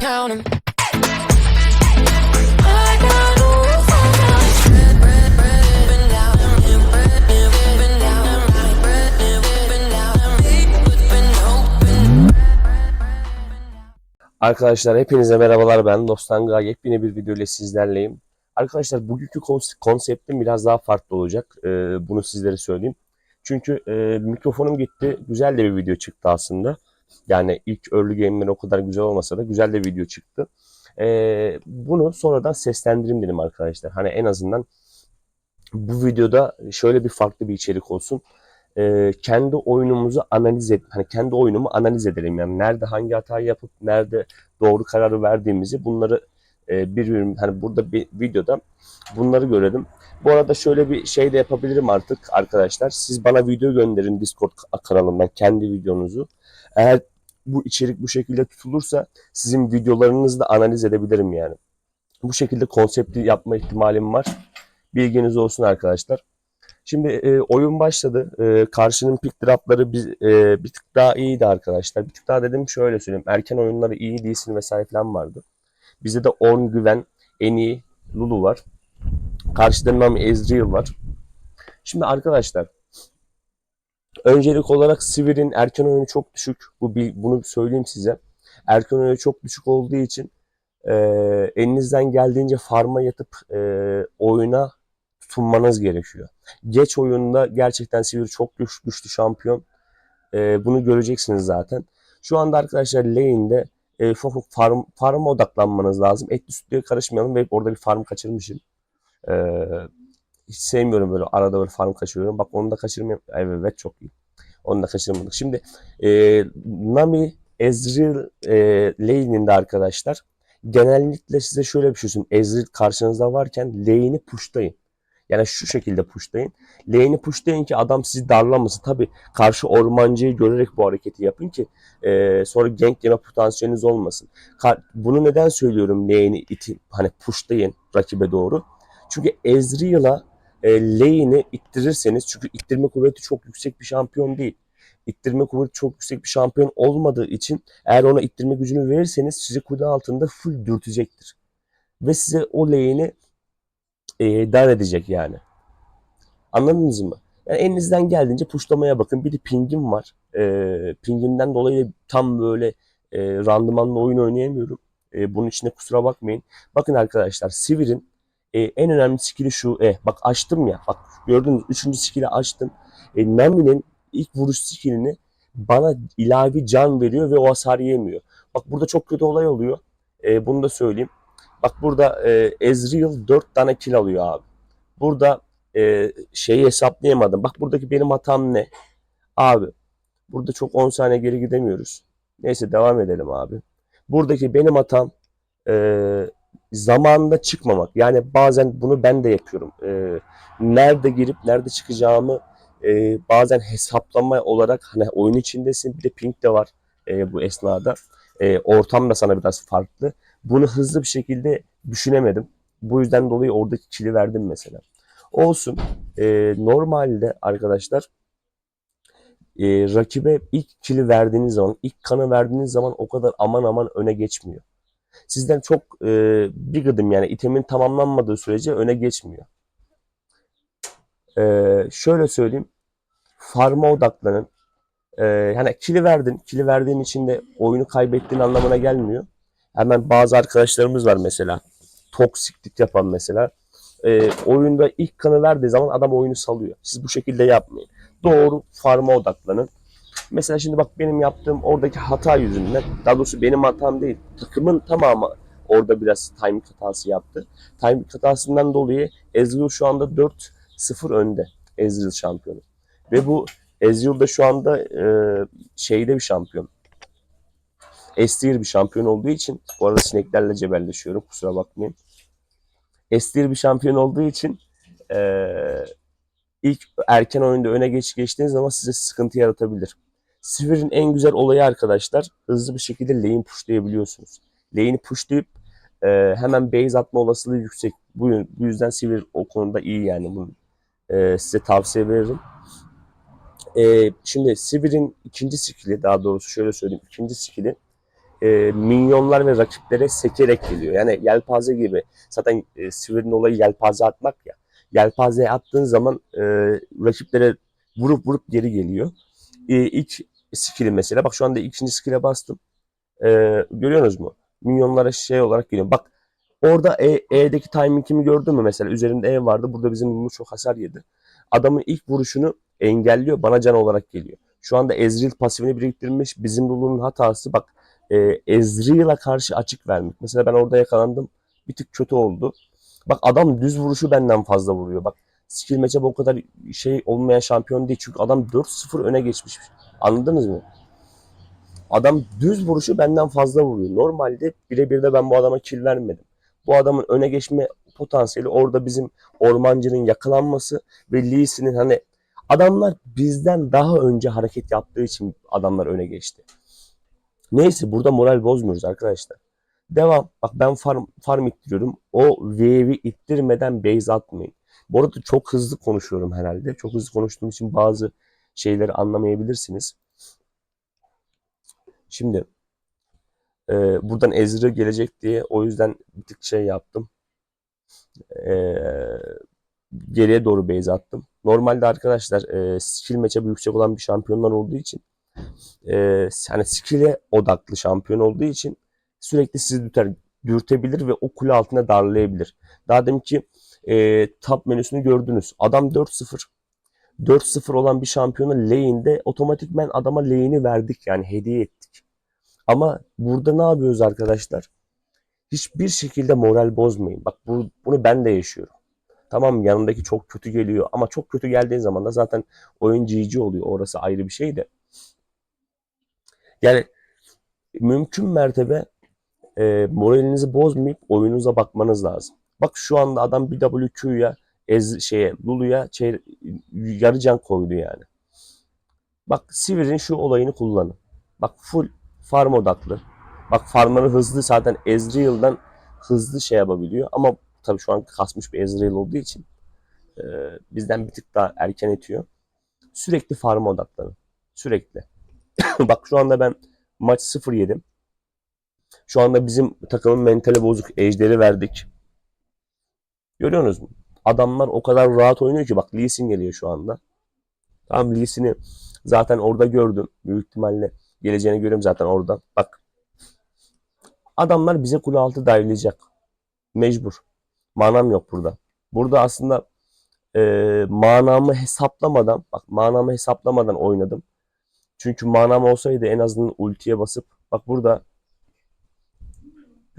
Count 'em. I got ooh, I got bread, bread, bread, living down, bread, living down, right, bread, living down, living open. Arkadaşlar hepinize merhabalar ben Dostanga yepyeni bir video ile sizlerleyim. Arkadaşlar bugünkü kons- konseptim biraz daha farklı olacak. Ee, bunu sizlere söyleyeyim. Çünkü e, mikrofonum gitti. Güzel de bir video çıktı aslında. Yani ilk early game'ler o kadar güzel olmasa da güzel de video çıktı. Ee, bunu sonradan seslendireyim dedim arkadaşlar. Hani en azından bu videoda şöyle bir farklı bir içerik olsun. Ee, kendi oyunumuzu analiz et, hani kendi oyunumu analiz edelim. Yani nerede hangi hatayı yapıp nerede doğru kararı verdiğimizi bunları e, bir- hani burada bir videoda bunları görelim. Bu arada şöyle bir şey de yapabilirim artık arkadaşlar. Siz bana video gönderin Discord kanalımdan kendi videonuzu. Eğer bu içerik bu şekilde tutulursa sizin videolarınızı da analiz edebilirim yani. Bu şekilde konsepti yapma ihtimalim var. Bilginiz olsun arkadaşlar. Şimdi e, oyun başladı. E, karşının pick dropları bir, e, bir tık daha iyiydi arkadaşlar. Bir tık daha dedim şöyle söyleyeyim. Erken oyunları iyi değilsin vesaire falan vardı. Bizde de Orn Güven, en iyi Lulu var. Karşıda Nami Ezreal var. Şimdi arkadaşlar öncelik olarak Sivir'in erken oyunu çok düşük. Bu bunu söyleyeyim size. Erken oyunu çok düşük olduğu için e, elinizden geldiğince farma yatıp e, oyuna tutunmanız gerekiyor. Geç oyunda gerçekten Sivir çok güç, güçlü şampiyon. E, bunu göreceksiniz zaten. Şu anda arkadaşlar lane'de e, farm, farm'a odaklanmanız lazım. Etli sütlüye karışmayalım ve orada bir farm kaçırmışım. E, hiç sevmiyorum böyle arada böyle farm kaçırıyorum. Bak onu da kaçırmayayım. Evet çok iyi. Onu da kaçırmadık. Şimdi e, Nami Ezreal e, lane'inde arkadaşlar genellikle size şöyle bir şey söyleyeyim. Ezreal karşınızda varken lane'i pushlayın. Yani şu şekilde pushlayın. Lane'i pushlayın ki adam sizi darlamasın. Tabi karşı ormancıyı görerek bu hareketi yapın ki e, sonra gank yeme potansiyeliniz olmasın. Ka- Bunu neden söylüyorum lane'i itin, hani pushlayın rakibe doğru. Çünkü Ezreal'a e, lane'i ittirirseniz çünkü ittirme kuvveti çok yüksek bir şampiyon değil. İttirme kuvveti çok yüksek bir şampiyon olmadığı için eğer ona ittirme gücünü verirseniz sizi kule altında full dürtecektir. Ve size o lane'i e, dar edecek yani. Anladınız mı? Yani elinizden geldiğince puşlamaya bakın. Bir de pingim var. E, pingimden dolayı tam böyle e, randımanlı oyun oynayamıyorum. E, bunun içine kusura bakmayın. Bakın arkadaşlar Sivir'in e, en önemli skill'i şu. E, bak açtım ya. Bak gördünüz 3. skill'i açtım. E, Nami'nin ilk vuruş skill'ini bana ilavi can veriyor ve o hasar yemiyor. Bak burada çok kötü olay oluyor. E, bunu da söyleyeyim. Bak burada e, Ezreal 4 tane kill alıyor abi. Burada e, şeyi hesaplayamadım. Bak buradaki benim hatam ne? Abi burada çok 10 saniye geri gidemiyoruz. Neyse devam edelim abi. Buradaki benim hatam e, zamanında çıkmamak. Yani bazen bunu ben de yapıyorum. E, nerede girip nerede çıkacağımı e, bazen hesaplama olarak hani oyun içindesin bir de ping de var e, bu esnada. E, ortam da sana biraz farklı. Bunu hızlı bir şekilde düşünemedim. Bu yüzden dolayı oradaki kili verdim mesela. Olsun. E, normalde arkadaşlar e, rakibe ilk kili verdiğiniz zaman, ilk kanı verdiğiniz zaman o kadar aman aman öne geçmiyor. Sizden çok e, bir gıdım yani itemin tamamlanmadığı sürece öne geçmiyor. E, şöyle söyleyeyim. Farma odaklanın. E, yani kili verdin. Kili verdiğin için de oyunu kaybettiğin anlamına gelmiyor. Hemen bazı arkadaşlarımız var mesela. Toksiklik yapan mesela. E, oyunda ilk kanı verdiği zaman adam oyunu salıyor. Siz bu şekilde yapmayın. Doğru farma odaklanın. Mesela şimdi bak benim yaptığım oradaki hata yüzünden, daha doğrusu benim hatam değil, takımın tamamı orada biraz timing hatası yaptı. Timing hatasından dolayı Ezreal şu anda 4-0 önde. Ezreal şampiyonu. Ve bu Ezreal da şu anda e, şeyde bir şampiyon. S-tier bir şampiyon olduğu için bu arada sineklerle cebelleşiyorum kusura bakmayın. S-tier bir şampiyon olduğu için eee, ilk erken oyunda öne geç geçtiğiniz zaman size sıkıntı yaratabilir. Sivir'in en güzel olayı arkadaşlar hızlı bir şekilde lane pushlayabiliyorsunuz. Lane'i pushlayıp eee, hemen base atma olasılığı yüksek. Bu, bu yüzden Sivir o konuda iyi yani. Bunu eee, size tavsiye veririm. Eee, şimdi Sivir'in ikinci skill'i daha doğrusu şöyle söyleyeyim. ikinci skill'i e, minyonlar ve rakiplere sekerek geliyor. Yani yelpaze gibi. Zaten e, Sivir'in olayı yelpaze atmak ya. Yelpazeye attığın zaman e, rakiplere vurup vurup geri geliyor. E, ilk skill'i mesela. Bak şu anda ikinci skill'e bastım. E, görüyorsunuz mu? Minyonlara şey olarak geliyor. Bak orada e, E'deki timing'imi gördün mü mesela? Üzerinde E vardı. Burada bizim Lulu çok hasar yedi. Adamın ilk vuruşunu engelliyor. Bana can olarak geliyor. Şu anda Ezreal pasifini biriktirmiş. Bizim Lulu'nun hatası bak e, Ezreal'a karşı açık vermek. Mesela ben orada yakalandım. Bir tık kötü oldu. Bak adam düz vuruşu benden fazla vuruyor. Bak skill match'e o kadar şey olmayan şampiyon değil. Çünkü adam 4-0 öne geçmiş. Anladınız mı? Adam düz vuruşu benden fazla vuruyor. Normalde birebir de ben bu adama kill vermedim. Bu adamın öne geçme potansiyeli orada bizim ormancının yakalanması ve Lee Sin'in hani adamlar bizden daha önce hareket yaptığı için adamlar öne geçti. Neyse burada moral bozmuyoruz arkadaşlar. Devam. Bak ben farm, farm ittiriyorum. O wave'i ittirmeden base atmayın. Bu arada çok hızlı konuşuyorum herhalde. Çok hızlı konuştuğum için bazı şeyleri anlamayabilirsiniz. Şimdi e, buradan Ezra gelecek diye o yüzden bir tık şey yaptım. E, geriye doğru base attım. Normalde arkadaşlar e, skill match'e yüksek olan bir şampiyonlar olduğu için e, hani skill'e odaklı şampiyon olduğu için sürekli sizi dürter, dürtebilir ve o kule altına darlayabilir. Daha demin ki e, top menüsünü gördünüz. Adam 4-0. 4-0 olan bir şampiyona lane'de otomatikmen adama lane'i verdik yani hediye ettik. Ama burada ne yapıyoruz arkadaşlar? Hiçbir şekilde moral bozmayın. Bak bu, bunu ben de yaşıyorum. Tamam yanındaki çok kötü geliyor ama çok kötü geldiğin zaman da zaten oyun GG oluyor. Orası ayrı bir şey de. Yani mümkün mertebe e, moralinizi bozmayıp oyununuza bakmanız lazım. Bak şu anda adam BWQ'ya ez şeye Lulu'ya yarı can koydu yani. Bak Sivir'in şu olayını kullanın. Bak full farm odaklı. Bak farmları hızlı zaten Ezreal'dan hızlı şey yapabiliyor ama tabii şu an kasmış bir Ezreal olduğu için e, bizden bir tık daha erken etiyor. Sürekli farm odaklanın. Sürekli. Bak şu anda ben maç 0 yedim. Şu anda bizim takımın mentali bozuk. Ejderi verdik. Görüyorsunuz mu? Adamlar o kadar rahat oynuyor ki bak Lee Sin geliyor şu anda. Tamam Lee Sin'i zaten orada gördüm. Büyük ihtimalle geleceğini görüyorum zaten orada. Bak. Adamlar bize kule altı dive'layacak. Mecbur. Manam yok burada. Burada aslında e, manamı hesaplamadan bak manamı hesaplamadan oynadım. Çünkü manam olsaydı en azından ultiye basıp bak burada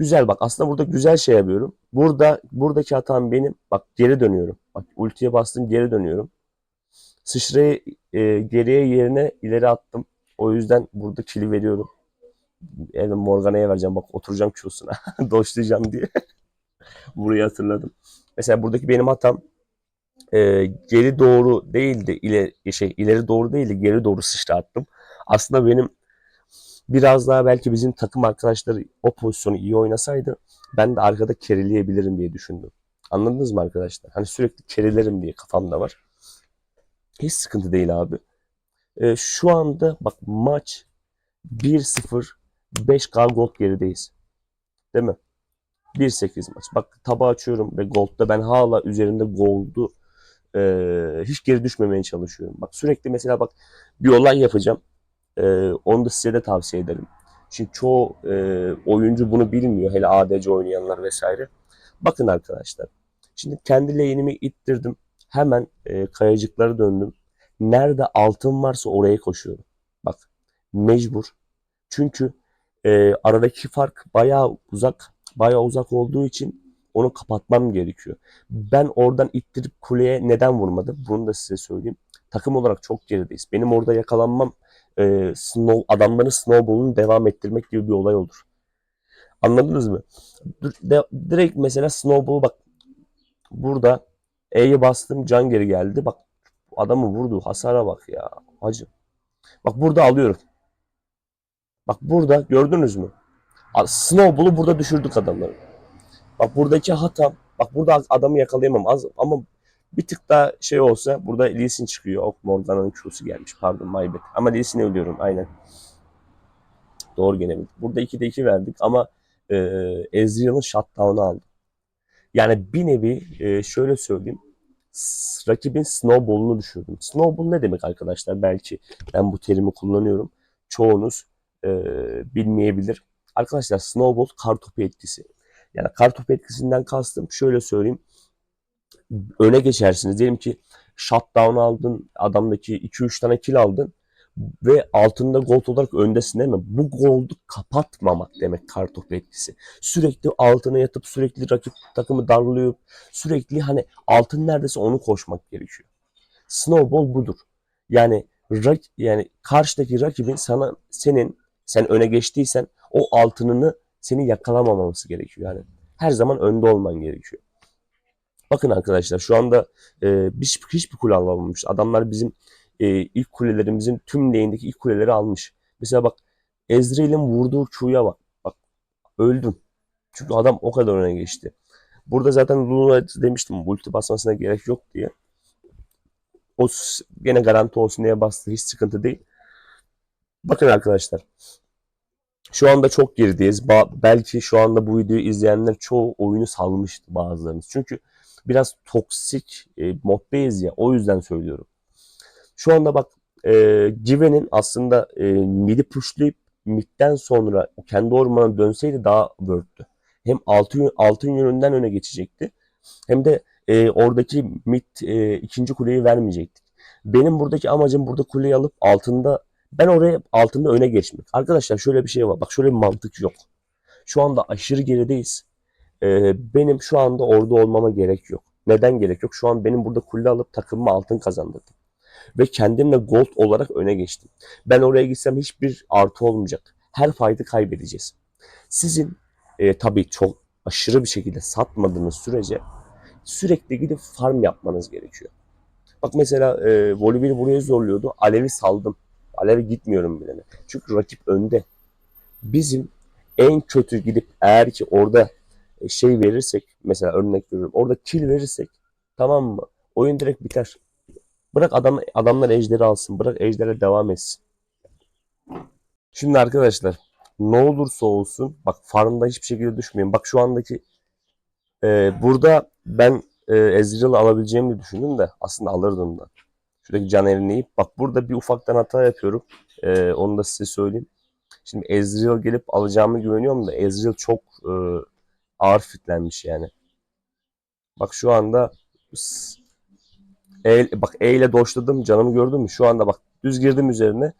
güzel bak aslında burada güzel şey yapıyorum. Burada buradaki hatam benim. Bak geri dönüyorum. Bak ultiye bastım geri dönüyorum. Sıçrayı e, geriye yerine ileri attım. O yüzden burada kili veriyorum. Yani Morgana'ya vereceğim. Bak oturacağım Q'suna. Doşlayacağım diye. Burayı hatırladım. Mesela buradaki benim hatam e, geri doğru değildi. ileri şey ileri doğru değildi. Geri doğru sıçra attım. Aslında benim biraz daha belki bizim takım arkadaşları o pozisyonu iyi oynasaydı ben de arkada kerileyebilirim diye düşündüm. Anladınız mı arkadaşlar? Hani sürekli kerilerim diye kafamda var. Hiç sıkıntı değil abi. Ee, şu anda bak maç 1-0 5K gold gerideyiz. Değil mi? 1-8 maç. Bak tabağı açıyorum ve gold'da ben hala üzerinde gold'u e, hiç geri düşmemeye çalışıyorum. Bak sürekli mesela bak bir olay yapacağım. E, onu da size de tavsiye ederim. Çünkü çoğu e, oyuncu bunu bilmiyor. Hele ADC oynayanlar vesaire. Bakın arkadaşlar. Şimdi kendi lane'imi ittirdim. Hemen e, kayacıklara döndüm. Nerede altın varsa oraya koşuyorum. Bak mecbur. Çünkü e, aradaki fark bayağı uzak. Bayağı uzak olduğu için onu kapatmam gerekiyor. Ben oradan ittirip kuleye neden vurmadım? Bunu da size söyleyeyim. Takım olarak çok gerideyiz. Benim orada yakalanmam e, snow, adamların snowball'unu devam ettirmek gibi bir olay olur. Anladınız mı? De- direkt mesela snowball bak burada E'ye bastım can geri geldi. Bak adamı vurdu hasara bak ya. Hacı. Bak burada alıyorum. Bak burada gördünüz mü? Snowball'u burada düşürdük adamları. Bak buradaki hatam. Bak burada adamı yakalayamam az ama bir tık daha şey olsa burada Lee çıkıyor. Ok Morgana'nın Q'su gelmiş. Pardon my bad. Ama Lee Sin'i ölüyorum aynen. Doğru gelemedik. Burada 2'de 2 verdik ama e, Ezreal'ın shutdown'u aldı. Yani bir nevi e, şöyle söyleyeyim. Rakibin snowball'unu düşürdüm. Snowball ne demek arkadaşlar? Belki ben bu terimi kullanıyorum. Çoğunuz e, bilmeyebilir. Arkadaşlar snowball kartopu etkisi. Yani kartopu etkisinden kastım şöyle söyleyeyim. Öne geçersiniz. Diyelim ki shutdown aldın. Adamdaki 2-3 tane kill aldın. Ve altında gold olarak öndesin değil mi? Bu gold'u kapatmamak demek kartopu etkisi. Sürekli altına yatıp sürekli rakip takımı darlayıp sürekli hani altın neredeyse onu koşmak gerekiyor. Snowball budur. Yani rak, yani karşıdaki rakibin sana senin sen öne geçtiysen o altınını seni yakalamaması gerekiyor. Yani her zaman önde olman gerekiyor. Bakın arkadaşlar şu anda e, hiç, hiçbir kule alamamış. Adamlar bizim e, ilk kulelerimizin tüm lane'deki ilk kuleleri almış. Mesela bak Ezreal'in vurduğu Q'ya bak. Bak öldüm. Çünkü adam o kadar öne geçti. Burada zaten Luna demiştim ulti basmasına gerek yok diye. O gene garanti olsun diye bastı. Hiç sıkıntı değil. Bakın arkadaşlar. Şu anda çok gerideyiz. Ba- belki şu anda bu videoyu izleyenler çoğu oyunu salmıştı bazılarınız. Çünkü biraz toksik e, moddayız ya. O yüzden söylüyorum. Şu anda bak e, Given'in aslında e, mid'i pushlayıp mid'den sonra kendi ormana dönseydi daha worth'tü. Hem altın, altın yönünden öne geçecekti. Hem de e, oradaki mid e, ikinci kuleyi vermeyecektik. Benim buradaki amacım burada kuleyi alıp altında ben oraya altında öne geçmek. Arkadaşlar şöyle bir şey var. Bak şöyle bir mantık yok. Şu anda aşırı gerideyiz. E, benim şu anda orada olmama gerek yok. Neden gerek yok? Şu an benim burada kule alıp takımıma altın kazandırdım. Ve kendimle gold olarak öne geçtim. Ben oraya gitsem hiçbir artı olmayacak. Her fight'ı kaybedeceğiz. Sizin e, tabii çok aşırı bir şekilde satmadığınız sürece sürekli gidip farm yapmanız gerekiyor. Bak mesela e, Volibear'ı buraya zorluyordu. Alev'i saldım. Alev'e gitmiyorum bile. Çünkü rakip önde. Bizim en kötü gidip eğer ki orada şey verirsek mesela örnek veriyorum. Orada kill verirsek tamam mı? Oyun direkt biter. Bırak adam adamlar ejderi alsın. Bırak ejdere devam etsin. Şimdi arkadaşlar ne olursa olsun bak farmda hiçbir şekilde düşmeyin. Bak şu andaki e, burada ben e, Ezreal'ı alabileceğimi düşündüm de aslında alırdım da. Şuradaki can eline bak burada bir ufaktan hata yapıyorum. E, onu da size söyleyeyim. Şimdi Ezreal gelip alacağımı güveniyorum da Ezreal çok e, ağır fitlenmiş yani. Bak şu anda e, bak E ile doşladım canımı gördün mü? Şu anda bak düz girdim üzerine.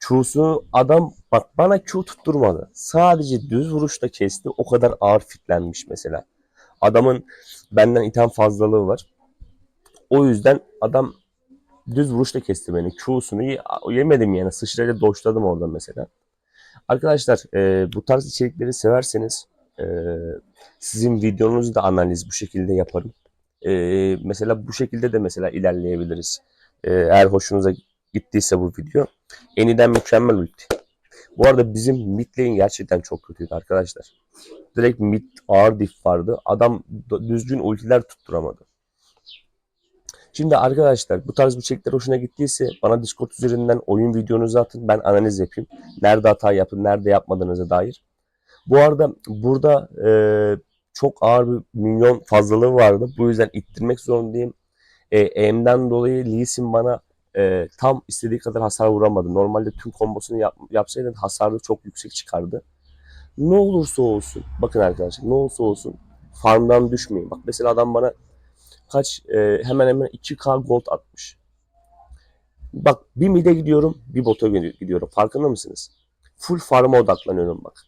Q'sunu adam bak bana Q tutturmadı. Sadece düz vuruşla kesti. O kadar ağır fitlenmiş mesela. Adamın benden item fazlalığı var. O yüzden adam düz vuruşla kesti beni. Q'sunu ye- yemedim yani. Sıçrayla doşladım orada mesela. Arkadaşlar e, bu tarz içerikleri severseniz e, sizin videonuzu da analiz bu şekilde yaparım. E, mesela bu şekilde de mesela ilerleyebiliriz. E, eğer hoşunuza gittiyse bu video. Eniden mükemmel ulti. Bu arada bizim mid lane gerçekten çok kötüydü arkadaşlar. Direkt mid ağır diff vardı. Adam düzgün ultiler tutturamadı. Şimdi arkadaşlar bu tarz içerikler hoşuna gittiyse bana Discord üzerinden oyun videonuzu atın. Ben analiz yapayım. Nerede hata yapın, nerede yapmadığınıza dair. Bu arada burada e, çok ağır bir milyon fazlalığı vardı. Bu yüzden ittirmek zorundayım. E, aim'den dolayı Lee bana e, tam istediği kadar hasar vuramadı. Normalde tüm kombosunu yap, yapsaydı hasarı çok yüksek çıkardı. Ne olursa olsun, bakın arkadaşlar ne olursa olsun farmdan düşmeyin. Bak mesela adam bana kaç e, hemen hemen 2k gold atmış. Bak bir mid'e gidiyorum, bir bota gidiyorum. Farkında mısınız? Full farm'a odaklanıyorum bak.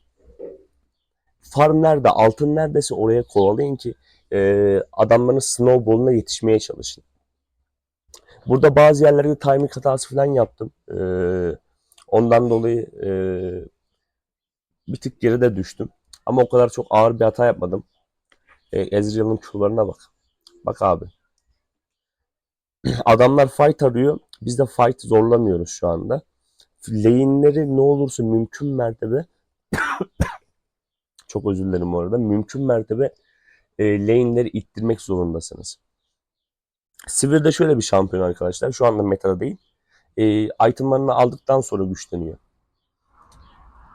Farm nerede, altın neredeyse oraya kovalayın ki e, adamların snowball'una yetişmeye çalışın. Burada bazı yerlerde timing hatası falan yaptım. E, ondan dolayı e, bir tık geride düştüm. Ama o kadar çok ağır bir hata yapmadım. E, Ezreal'ın Q'larına bak. Bak abi. Adamlar fight arıyor. Biz de fight zorlamıyoruz şu anda. Lane'leri ne olursa mümkün mertebe çok özür dilerim bu arada. Mümkün mertebe e, lane'leri ittirmek zorundasınız. Sivir de şöyle bir şampiyon arkadaşlar. Şu anda metada değil. E, itemlarını aldıktan sonra güçleniyor.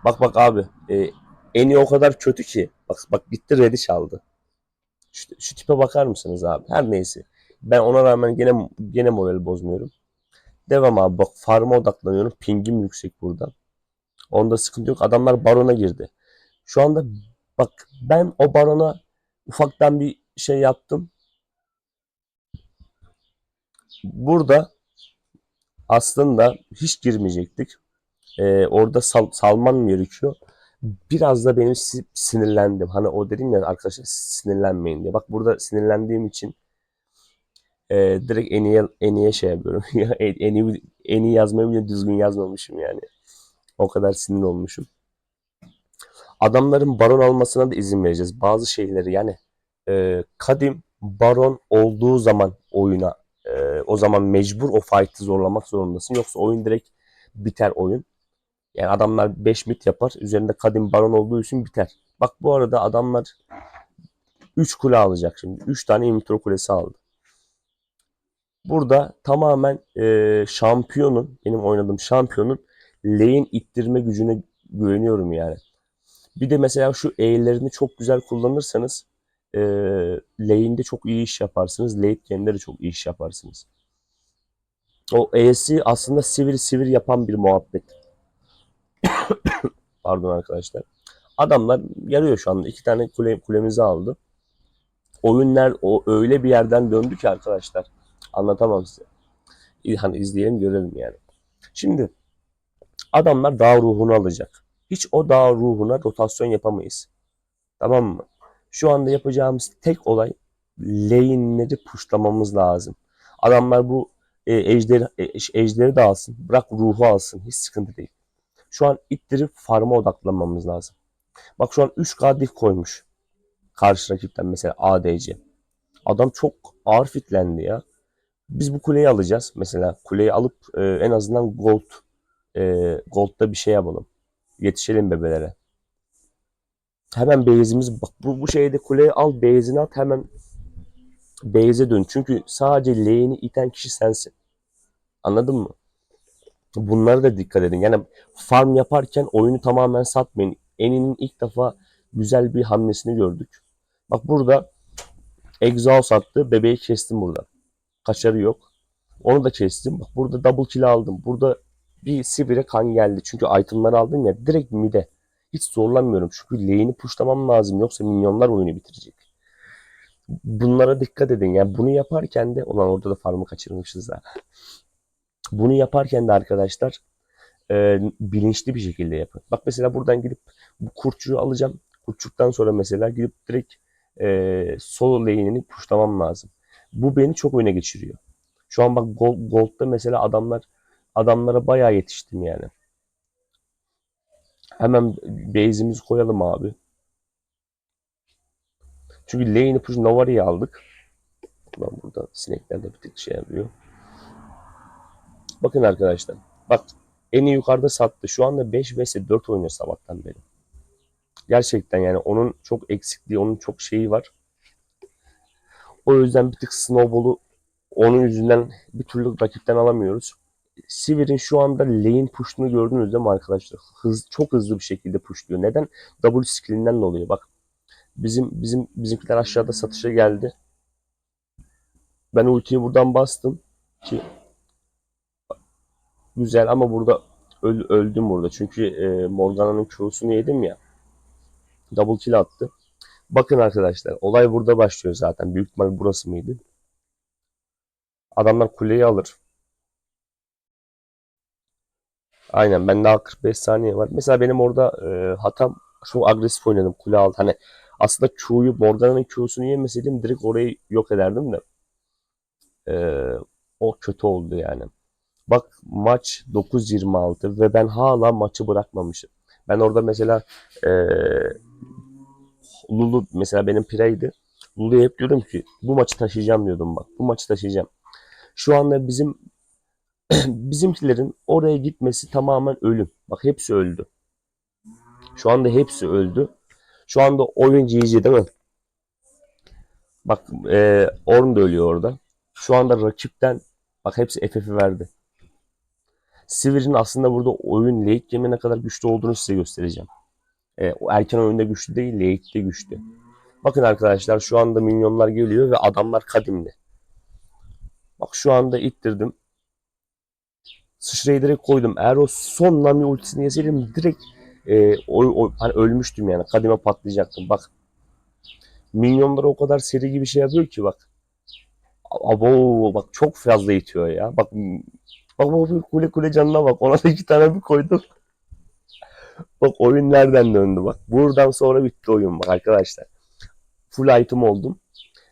Bak bak abi. E, en iyi o kadar kötü ki. Bak bak gitti red'i çaldı. Şu, şu tipe bakar mısınız abi? Her neyse. Ben ona rağmen gene gene moral bozmuyorum. Devam abi bak farm'a odaklanıyorum. Pingim yüksek burada. Onda sıkıntı yok. Adamlar barona girdi. Şu anda bak ben o barona ufaktan bir şey yaptım. Burada aslında hiç girmeyecektik. Ee, orada sal, salman gerekiyor. Biraz da benim si- sinirlendim. Hani o dedim ya arkadaşlar sinirlenmeyin diye. Bak burada sinirlendiğim için e, direkt en iyi, en iyi şey yapıyorum. Ya en, en iyi, en iyi yazmayı bile düzgün yazmamışım yani. O kadar sinir olmuşum. Adamların baron almasına da izin vereceğiz. Bazı şeyleri yani e, kadim baron olduğu zaman oyuna e, o zaman mecbur o fight'ı zorlamak zorundasın. Yoksa oyun direkt biter oyun. Yani adamlar 5 mit yapar. Üzerinde kadim baron olduğu için biter. Bak bu arada adamlar 3 kule alacak şimdi. 3 tane imitro kulesi aldı. Burada tamamen e, şampiyonun, benim oynadığım şampiyonun lane ittirme gücüne güveniyorum yani. Bir de mesela şu E'lerini çok güzel kullanırsanız e, lane'de çok iyi iş yaparsınız. Late game'de de çok iyi iş yaparsınız. O E'si aslında sivir sivir yapan bir muhabbet. Pardon arkadaşlar. Adamlar yarıyor şu anda. İki tane kule, kulemizi aldı. Oyunlar o öyle bir yerden döndü ki arkadaşlar. Anlatamam size. Hani izleyelim görelim yani. Şimdi adamlar dağ ruhunu alacak. Hiç o dağ ruhuna rotasyon yapamayız. Tamam mı? Şu anda yapacağımız tek olay lane'leri pushlamamız lazım. Adamlar bu e, ejderi, e, ejderi de alsın. Bırak ruhu alsın. Hiç sıkıntı değil. Şu an ittirip farm'a odaklanmamız lazım. Bak şu an 3K diff koymuş. Karşı rakipten mesela ADC. Adam çok ağır fitlendi ya. Biz bu kuleyi alacağız. Mesela kuleyi alıp e, en azından gold e, gold'da bir şey yapalım. Yetişelim bebelere. Hemen base'imiz bak bu, bu şeyde kuleyi al base'ini at hemen base'e dön. Çünkü sadece lane'i iten kişi sensin. Anladın mı? Bunlara da dikkat edin. Yani farm yaparken oyunu tamamen satmayın. Eni'nin ilk defa güzel bir hamlesini gördük. Bak burada Exhaust attı. Bebeği kestim burada. Kaçarı yok. Onu da kestim. Bak burada double kill aldım. Burada bir sivire kan geldi. Çünkü itemları aldım ya direkt mide. Hiç zorlanmıyorum. Çünkü lane'i pushlamam lazım. Yoksa minyonlar oyunu bitirecek. Bunlara dikkat edin. Yani bunu yaparken de ulan orada da farmı kaçırmışız ha. Bunu yaparken de arkadaşlar e, bilinçli bir şekilde yapın. Bak mesela buradan gidip bu kurtçuğu alacağım. Kurtçuktan sonra mesela gidip direkt e, solo lane'ini pushlamam lazım. Bu beni çok öne geçiriyor. Şu an bak Gold, Gold'da mesela adamlar adamlara bayağı yetiştim yani. Hemen base'imizi koyalım abi. Çünkü lane'i push Novari'yi aldık. Ulan burada sinekler de bir tık şey yapıyor. Bakın arkadaşlar. Bak en iyi yukarıda sattı. Şu anda 5 vs 4 oynuyor sabahtan beri. Gerçekten yani onun çok eksikliği, onun çok şeyi var. O yüzden bir tık Snowball'u onun yüzünden bir türlü rakipten alamıyoruz. Sivir'in şu anda lane push'unu gördünüz değil mi arkadaşlar? Hız, çok hızlı bir şekilde pushluyor. Neden? W skill'inden dolayı. Bak bizim bizim bizimkiler aşağıda satışa geldi. Ben ultiyi buradan bastım ki güzel ama burada öl- öldüm burada. Çünkü e, Morgana'nın Q'sunu yedim ya. Double kill attı. Bakın arkadaşlar olay burada başlıyor zaten. Büyük ihtimal burası mıydı? Adamlar kuleyi alır. Aynen ben daha 45 saniye var. Mesela benim orada e, hatam çok agresif oynadım kule aldı. Hani aslında Q'yu Morgana'nın Q'sunu yemeseydim direkt orayı yok ederdim de. E, o kötü oldu yani. Bak maç 9-26 ve ben hala maçı bırakmamışım. Ben orada mesela e, Lulu mesela benim pireydi. Lulu'ya hep diyorum ki bu maçı taşıyacağım diyordum bak. Bu maçı taşıyacağım. Şu anda bizim bizimkilerin oraya gitmesi tamamen ölüm. Bak hepsi öldü. Şu anda hepsi öldü. Şu anda oyun GG değil mi? Bak e, Orn da ölüyor orada. Şu anda rakipten bak hepsi FF'i verdi. Sivir'in aslında burada oyun late game'e ne kadar güçlü olduğunu size göstereceğim. E, erken oyunda güçlü değil, late'de güçlü. Bakın arkadaşlar şu anda minyonlar geliyor ve adamlar kadimli. Bak şu anda ittirdim. Sıçrayı direkt koydum. Eğer o son Nami ultisini yeseydim direkt e, o, o- hani ölmüştüm yani. Kadime patlayacaktım. Bak. Minyonlar o kadar seri gibi şey yapıyor ki bak. Abo bak çok fazla itiyor ya. Bak bak bak kule kule canına bak. Ona da iki tane bir koydum. bak oyun nereden döndü bak. Buradan sonra bitti oyun bak arkadaşlar. Full item oldum.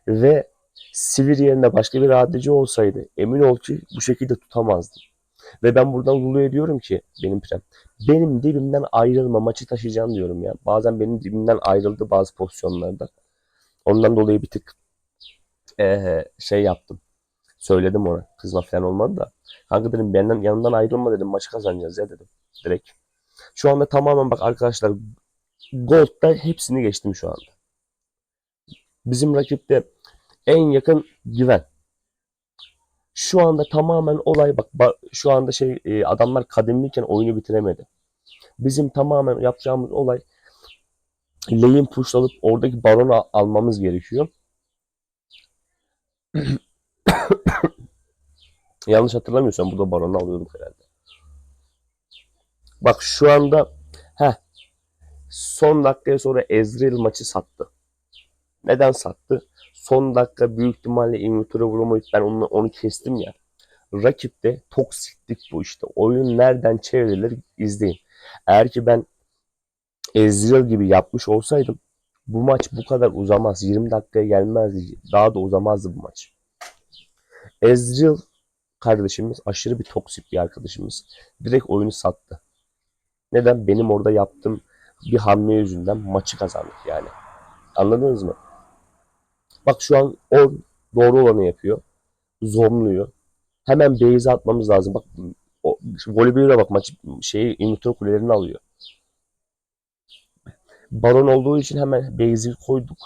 Ve Sivir yerine başka bir ADC olsaydı emin ol ki bu şekilde tutamazdım. Ve ben buradan Lulu'ya diyorum ki benim prem. Benim dibimden ayrılma maçı taşıyacağım diyorum ya. Bazen benim dibimden ayrıldı bazı pozisyonlarda. Ondan dolayı bir tık eee, şey yaptım. Söyledim ona. Kızma falan olmadı da. Kanka dedim benden yanından ayrılma dedim. Maçı kazanacağız ya dedim. Direkt. Şu anda tamamen bak arkadaşlar Gold'da hepsini geçtim şu anda. Bizim rakipte en yakın güven. Şu anda tamamen olay bak ba- şu anda şey e, adamlar kademliyken oyunu bitiremedi. Bizim tamamen yapacağımız olay lane push alıp oradaki baronu al- almamız gerekiyor. Yanlış hatırlamıyorsam burada baronu alıyorduk herhalde. Bak şu anda heh, son dakikaya sonra Ezreal maçı sattı. Neden sattı? Son dakika büyük ihtimalle invertör'e vuramayıp ben onu, onu kestim ya. Rakipte toksiklik bu işte. Oyun nereden çevrilir izleyin. Eğer ki ben Ezreal gibi yapmış olsaydım bu maç bu kadar uzamaz. 20 dakikaya gelmezdi. Daha da uzamazdı bu maç. Ezreal kardeşimiz aşırı bir toksik bir arkadaşımız. Direkt oyunu sattı. Neden? Benim orada yaptığım bir hamle yüzünden maçı kazandık yani. Anladınız mı? Bak şu an o doğru olanı yapıyor. Zonluyor. Hemen base atmamız lazım. Bak o voleybola bak maç şeyi inverter kulelerini alıyor. Baron olduğu için hemen base'i koyduk.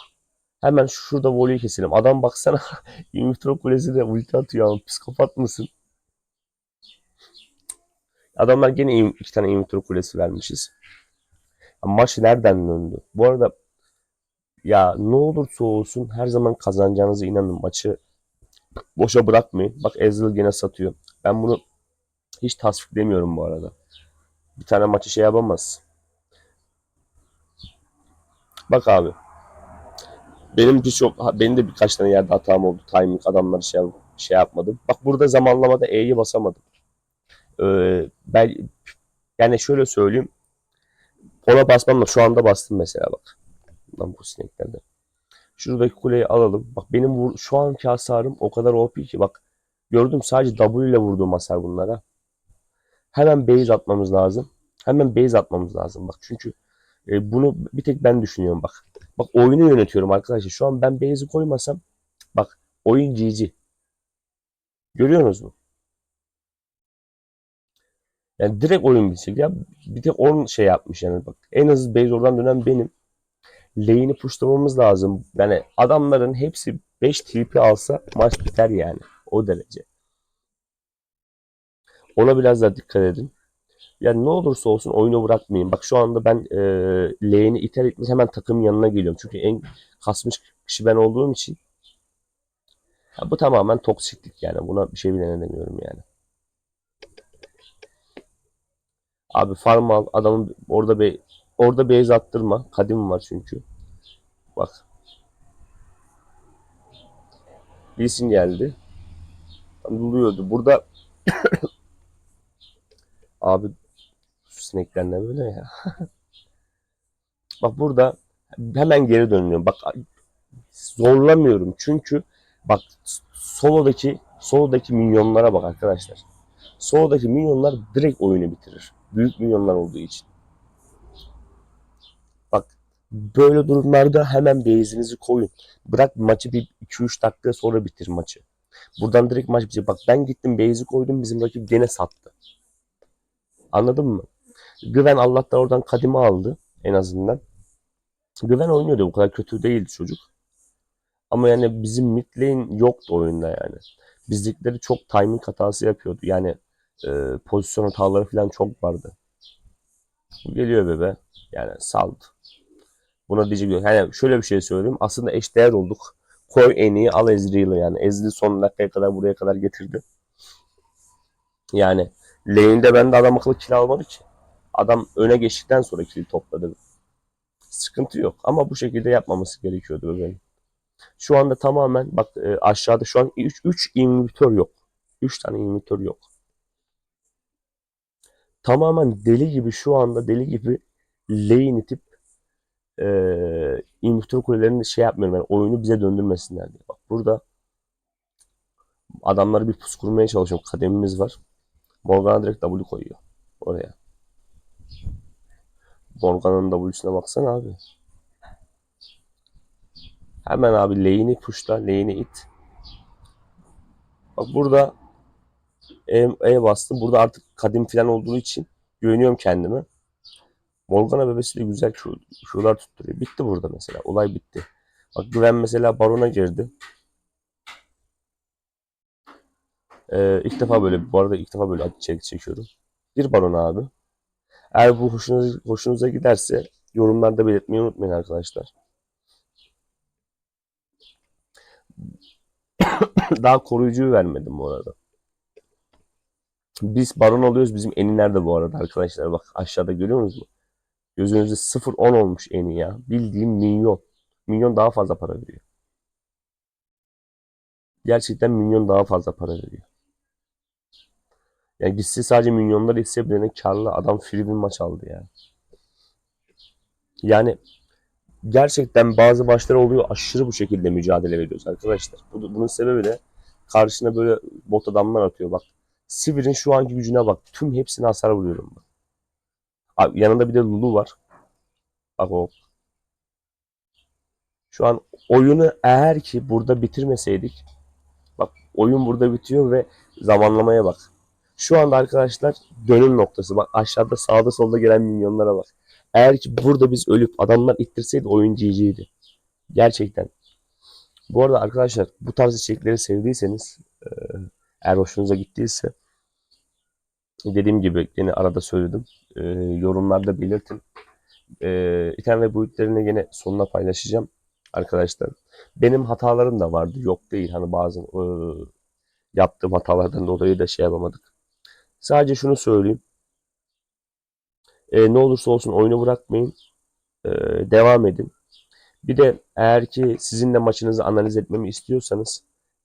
Hemen şurada voleyi keselim. Adam baksana inverter kulesine ulti atıyor ama psikopat mısın? Adamlar gene iki tane inverter kulesi vermişiz. Maç nereden döndü? Bu arada ya ne olursa olsun her zaman kazanacağınıza inanın. Maçı boşa bırakmayın. Bak Ezreal gene satıyor. Ben bunu hiç tasviklemiyorum bu arada. Bir tane maçı şey yapamaz. Bak abi. Benim birçok benim de birkaç tane yerde hatam oldu. Timing adamları şey, şey yapmadım. Bak burada zamanlamada E'yi basamadım. Ee, ben yani şöyle söyleyeyim. Ona basmam da şu anda bastım mesela bak. Lan bu sineklerde. Şuradaki kuleyi alalım. Bak benim vur, şu anki hasarım o kadar OP ki bak. Gördüm sadece W ile vurduğum hasar bunlara. Hemen base atmamız lazım. Hemen base atmamız lazım bak. Çünkü e, bunu bir tek ben düşünüyorum bak. Bak oyunu yönetiyorum arkadaşlar. Şu an ben base'i koymasam bak oyun GG. Görüyorsunuz mu? Yani direkt oyun bitecek ya. Bir tek on şey yapmış yani bak. En hızlı base oradan dönen benim. Lane'i pushlamamız lazım. Yani adamların hepsi 5 TP alsa maç biter yani. O derece. Ona biraz daha dikkat edin. Yani ne olursa olsun oyunu bırakmayın. Bak şu anda ben e, lane'i iter itmez hemen takım yanına geliyorum. Çünkü en kasmış kişi ben olduğum için. Ya bu tamamen toksiklik yani. Buna bir şey bile demiyorum yani. Abi farm al. Adamın orada bir orada base attırma. Kadim var çünkü. Bak. Lee Sin geldi. Duluyordu. Burada abi sinekler ne böyle ya. Bak burada hemen geri dönüyorum. Bak zorlamıyorum. Çünkü bak solodaki solodaki minyonlara bak arkadaşlar. Solodaki minyonlar direkt oyunu bitirir. Büyük minyonlar olduğu için. Böyle durumlarda hemen base'inizi koyun. Bırak maçı bir 2-3 dakika sonra bitir maçı. Buradan direkt maç bitecek. Bak ben gittim base'i koydum bizim rakip gene sattı. Anladın mı? Güven Allah'tan oradan kadime aldı en azından. Güven oynuyordu. Bu kadar kötü değildi çocuk. Ama yani bizim mid lane yoktu oyunda yani. Bizlikleri çok timing hatası yapıyordu. Yani e, pozisyon hataları falan çok vardı. Geliyor bebe. Yani saldı. Buna diyecek yok. Yani şöyle bir şey söyleyeyim. Aslında eşdeğer olduk. Koy en iyi al Ezreal'ı yani. Ezreal son dakikaya kadar buraya kadar getirdi. Yani lane'de ben de adam akıllı kill almadı ki. Adam öne geçtikten sonra kill topladı. Sıkıntı yok. Ama bu şekilde yapmaması gerekiyordu bebeğin. Şu anda tamamen bak e, aşağıda şu an 3 3 inhibitör yok. 3 tane inhibitör yok. Tamamen deli gibi şu anda deli gibi lane itip e, inhibitör kulelerini şey yapmıyorum yani oyunu bize döndürmesinler diye. Bak burada adamları bir pus kurmaya çalışıyorum. Kademimiz var. Morgana direkt W koyuyor oraya. Morgana'nın W'sine baksana abi. Hemen abi lane'i pushla, lane'i it. Bak burada E, E bastım. Burada artık kadim falan olduğu için güveniyorum kendime. Morgana bebesi de güzel şu, şuralar tutturuyor. Bitti burada mesela. Olay bitti. Bak Güven mesela Baron'a girdi. Ee, ilk defa böyle, bu arada ilk defa böyle acı çek çekiyorum. Bir Baron abi. Eğer bu hoşunuza, hoşunuza giderse yorumlarda belirtmeyi unutmayın arkadaşlar. Daha koruyucuyu vermedim bu arada. Biz baron oluyoruz. Bizim eni nerede bu arada arkadaşlar? Bak aşağıda görüyor musunuz? Gözünüzde 0-10 olmuş eni ya. Bildiğim milyon. Milyon daha fazla para veriyor. Gerçekten milyon daha fazla para veriyor. Yani gitse sadece milyonları etse bile ne karlı. Adam free bir maç aldı ya. Yani gerçekten bazı maçlar oluyor aşırı bu şekilde mücadele veriyoruz arkadaşlar. Bu- Bunun sebebi de karşına böyle bot adamlar atıyor. Bak Sivir'in şu anki gücüne bak. Tüm hepsine hasar vuruyorum ben. Yanında bir de Lulu var. O. Şu an oyunu eğer ki burada bitirmeseydik bak oyun burada bitiyor ve zamanlamaya bak. Şu anda arkadaşlar dönüm noktası. Bak aşağıda sağda solda gelen milyonlara bak. Eğer ki burada biz ölüp adamlar ittirseydi oyun GG'ydi. Gerçekten. Bu arada arkadaşlar bu tarz içerikleri sevdiyseniz eğer hoşunuza gittiyse dediğim gibi yine arada söyledim. e, yorumlarda belirtin. E, item ve boyutlarını yine sonuna paylaşacağım arkadaşlar. Benim hatalarım da vardı. Yok değil. Hani bazı e, yaptığım hatalardan dolayı da şey yapamadık. Sadece şunu söyleyeyim. E, ne olursa olsun oyunu bırakmayın. E, devam edin. Bir de eğer ki sizin de maçınızı analiz etmemi istiyorsanız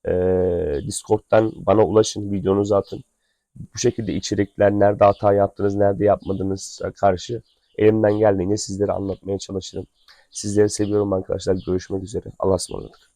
e, Discord'dan bana ulaşın, videonuzu atın. Bu şekilde içerikler, nerede hata yaptınız, nerede yapmadınız karşı elimden geldiğince sizlere anlatmaya çalışırım. Sizleri seviyorum arkadaşlar. Görüşmek üzere. Allah'a ısmarladık.